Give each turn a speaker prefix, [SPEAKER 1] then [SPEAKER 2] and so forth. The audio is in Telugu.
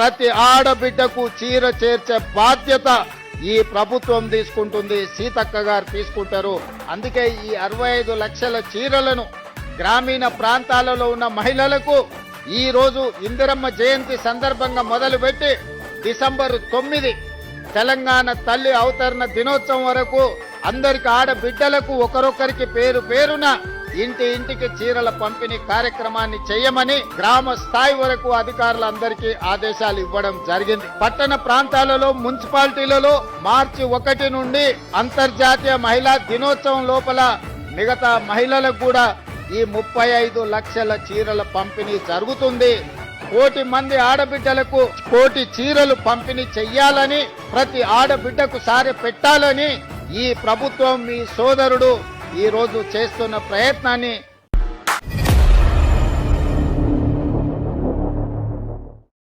[SPEAKER 1] ప్రతి ఆడబిడ్డకు చీర చేర్చే బాధ్యత ఈ ప్రభుత్వం తీసుకుంటుంది సీతక్క గారు తీసుకుంటారు. అందుకే ఈ అరవై ఐదు లక్షల చీరలను గ్రామీణ ప్రాంతాలలో ఉన్న మహిళలకు ఈ రోజు ఇందిరమ్మ జయంతి సందర్భంగా మొదలుపెట్టి డిసెంబర్ తొమ్మిది తెలంగాణ తల్లి అవతరణ దినోత్సవం వరకు అందరికి ఆడబిడ్డలకు ఒకరొకరికి పేరు పేరున ఇంటి ఇంటికి చీరల పంపిణీ కార్యక్రమాన్ని చేయమని గ్రామ స్థాయి వరకు అధికారులందరికీ ఆదేశాలు ఇవ్వడం జరిగింది. పట్టణ ప్రాంతాలలో మున్సిపాలిటీలలో మార్చి ఒకటి నుండి అంతర్జాతీయ మహిళా దినోత్సవం లోపల మిగతా మహిళలకు కూడా ఈ ముప్పై ఐదు లక్షల చీరల పంపిణీ జరుగుతుంది. కోటి మంది ఆడబిడ్డలకు కోటి చీరలు పంపిణీ చెయ్యాలని ప్రతి ఆడబిడ్డకు సారి పెట్టాలని ఈ ప్రభుత్వం మీ సోదరుడు ఈరోజు చేస్తున్న ప్రయత్నాన్ని